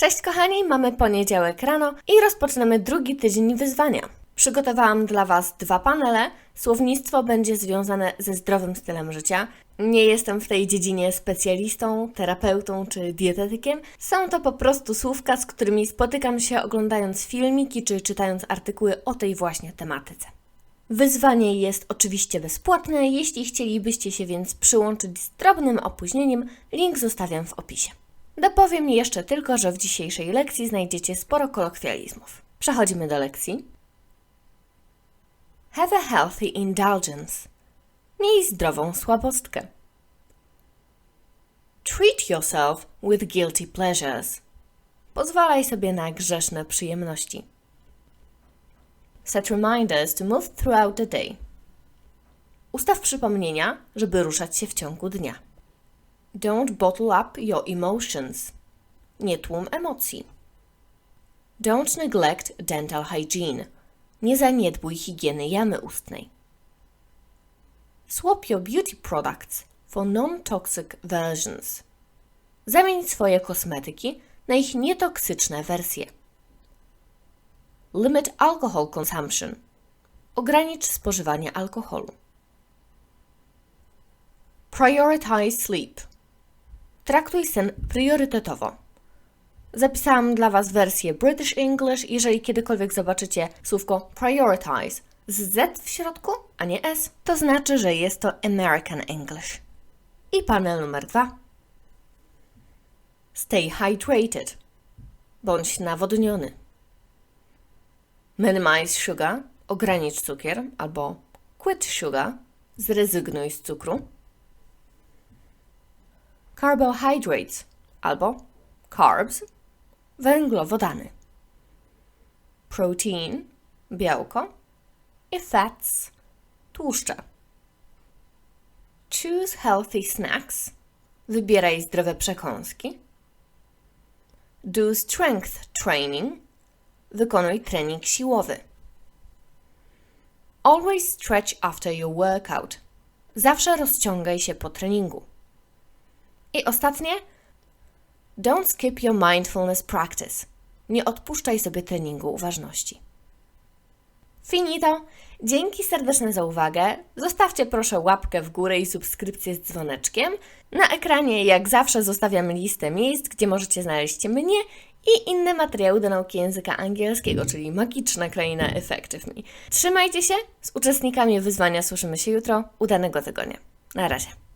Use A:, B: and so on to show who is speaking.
A: Cześć kochani, mamy poniedziałek rano i rozpoczynamy drugi tydzień wyzwania. Przygotowałam dla Was dwa panele. Słownictwo będzie związane ze zdrowym stylem życia. Nie jestem w tej dziedzinie specjalistą, terapeutą czy dietetykiem. Są to po prostu słówka, z którymi spotykam się oglądając filmiki czy czytając artykuły o tej właśnie tematyce. Wyzwanie jest oczywiście bezpłatne, jeśli chcielibyście się więc przyłączyć z drobnym opóźnieniem, link zostawiam w opisie. Dopowiem jeszcze tylko, że w dzisiejszej lekcji znajdziecie sporo kolokwializmów. Przechodzimy do lekcji. Have a healthy indulgence. Miej zdrową słabostkę. Treat yourself with guilty pleasures. Pozwalaj sobie na grzeszne przyjemności. Set reminders to move throughout the day. Ustaw przypomnienia, żeby ruszać się w ciągu dnia. Don't bottle up your emotions. Nie tłum emocji. Don't neglect dental hygiene. Nie zaniedbuj higieny jamy ustnej. Swap your beauty products for non-toxic versions. Zamień swoje kosmetyki na ich nietoksyczne wersje. Limit alcohol consumption. Ogranicz spożywanie alkoholu. Prioritize sleep. Traktuj sen priorytetowo. Zapisałam dla Was wersję British English. Jeżeli kiedykolwiek zobaczycie słówko prioritize z Z w środku, a nie S, to znaczy, że jest to American English. I panel numer dwa. Stay hydrated. Bądź nawodniony. Minimize sugar. Ogranicz cukier albo quit sugar. Zrezygnuj z cukru carbohydrates albo carbs, węglowodany, protein, białko i fats, tłuszcze. Choose healthy snacks, wybieraj zdrowe przekąski. Do strength training, wykonuj trening siłowy. Always stretch after your workout, zawsze rozciągaj się po treningu. I ostatnie, don't skip your mindfulness practice. Nie odpuszczaj sobie treningu uważności. Finito! Dzięki serdeczne za uwagę. Zostawcie proszę łapkę w górę i subskrypcję z dzwoneczkiem. Na ekranie, jak zawsze, zostawiam listę miejsc, gdzie możecie znaleźć mnie i inne materiały do nauki języka angielskiego, czyli magiczna kraina Effective Me. Trzymajcie się! Z uczestnikami wyzwania słyszymy się jutro. Udanego tygodnia. Na razie.